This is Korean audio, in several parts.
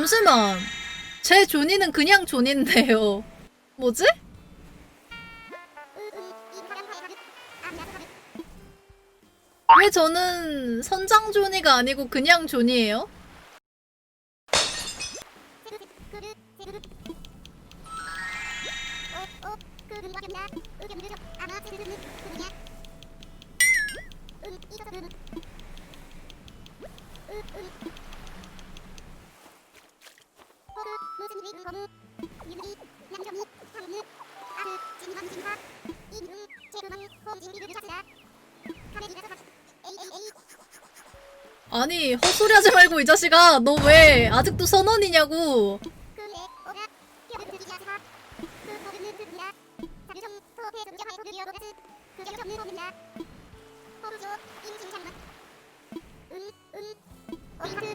잠시만. 제 존이는 그냥 존인데요. 뭐지? 왜 저는 선장 존이가 아니고 그냥 존이에요? 아니 헛소리 하지 말고 이 자식아 너 왜 아직도 선원이냐고. 어이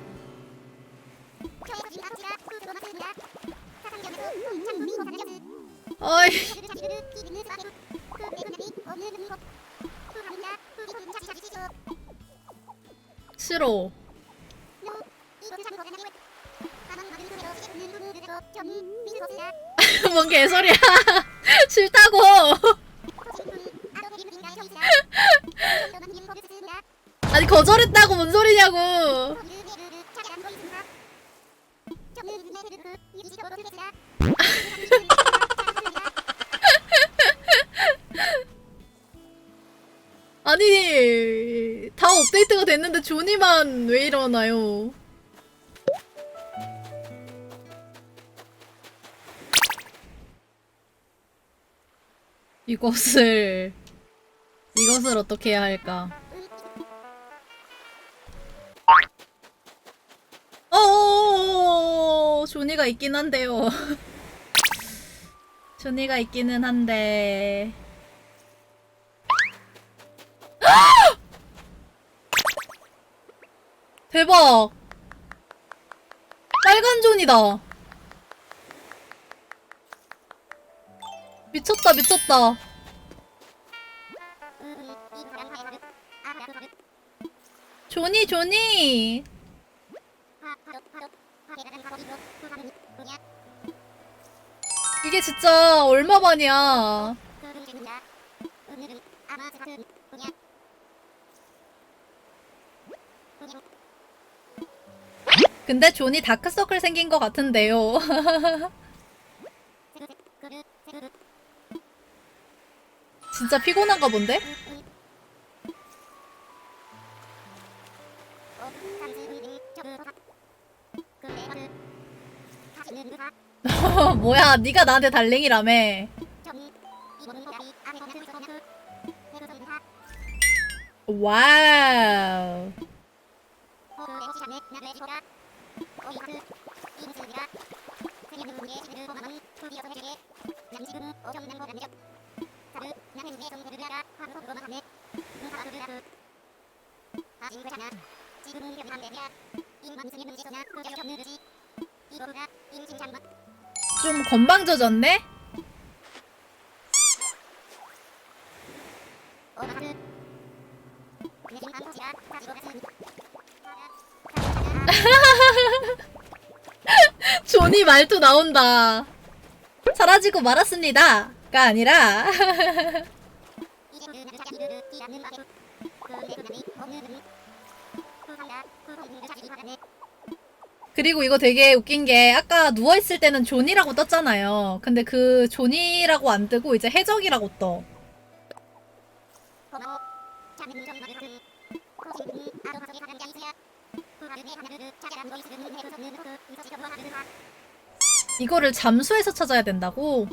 싫어. 뭔 개소리야. 싫다고. 아니 거절했다고 뭔 소리냐고 아니 다 업데이트가 됐는데 조니만 왜 이러나요? 이것을 이것을 어떻게 해야 할까 어 조니가 있긴 한데요. 조니가 있기는 한데. 대박! 빨간 존이다. 미쳤다 미쳤다. 조니 조니 이게 진짜 얼마 만이야 근데 존이 다크서클 생긴 것 같은데요 진짜 피곤한가 본데? 뭐야 네가 나한테 달랭이라며 와우 좀 건방져졌네? 존이 말투 나온다. 사라지고 말았습니다. 가 아니라. 그리고 이거 되게 웃긴 게 아까 누워있을 때는 존이라고 떴잖아요. 근데 그 존이라고 안 뜨고 이제 해적이라고 떠. 이거를 잠수해서 찾아야 된다고?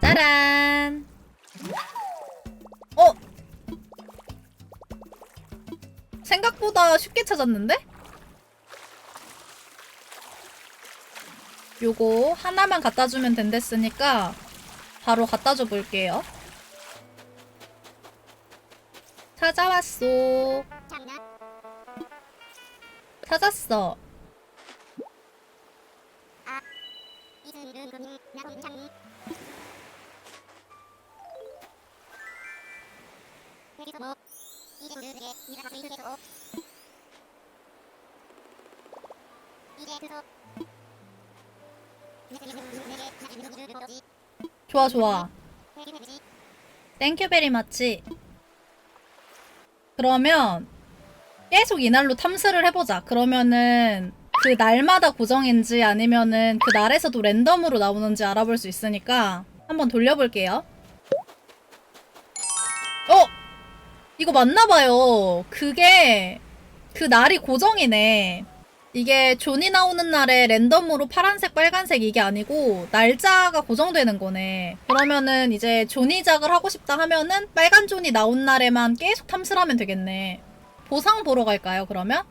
짜란! 생각보다 쉽게 찾았는데? 요거 하나만 갖다 주면 된댔으니까 바로 갖다 줘 볼게요. 찾아왔어. 찾았어. 좋아 좋아. 땡큐 베리 마치. 그러면 계속 이날로 탐스를 해보자. 그러면은 그 날마다 고정인지 아니면은 그 날에서도 랜덤으로 나오는지 알아볼 수 있으니까 한번 돌려볼게요 이거 맞나봐요 그게 그 날이 고정이네 이게 존이 나오는 날에 랜덤으로 파란색, 빨간색 이게 아니고 날짜가 고정되는 거네. 그러면은 이제 존이작을 하고 싶다 하면은 빨간 존이 나온 날에만 계속 탐스를 하면 되겠네. 보상 보러 갈까요, 그러면?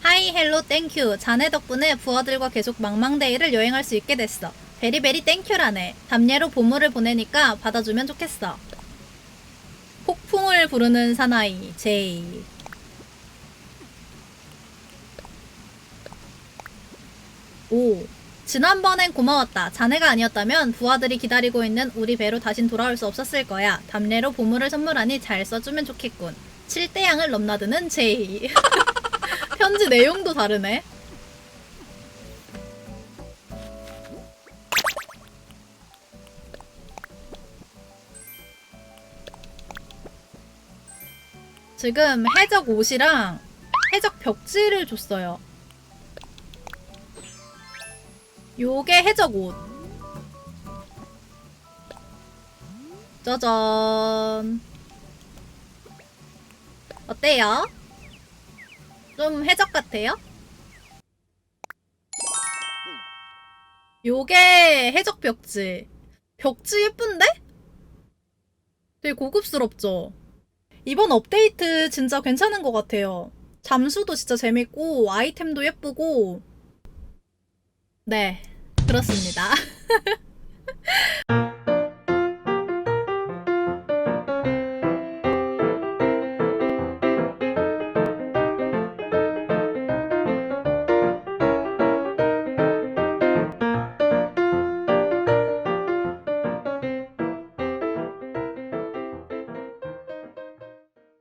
하이 헬로 땡큐 자네 덕분에 부하들과 계속 망망데이를 여행할 수 있게 됐어 베리베리 땡큐라네 담례로 보물을 보내니까 받아주면 좋겠어 폭풍을 부르는 사나이 제이 오. 지난번엔 고마웠다. 자네가 아니었다면 부하들이 기다리고 있는 우리 배로 다신 돌아올 수 없었을 거야. 담례로 보물을 선물하니 잘 써주면 좋겠군. 7대양을 넘나드는 제이. 편지 내용도 다르네. 지금 해적 옷이랑 해적 벽지를 줬어요. 요게 해적 옷. 짜잔. 어때요? 좀 해적 같아요? 요게 해적 벽지. 벽지 예쁜데? 되게 고급스럽죠? 이번 업데이트 진짜 괜찮은 것 같아요. 잠수도 진짜 재밌고, 아이템도 예쁘고, 네, 그렇습니다.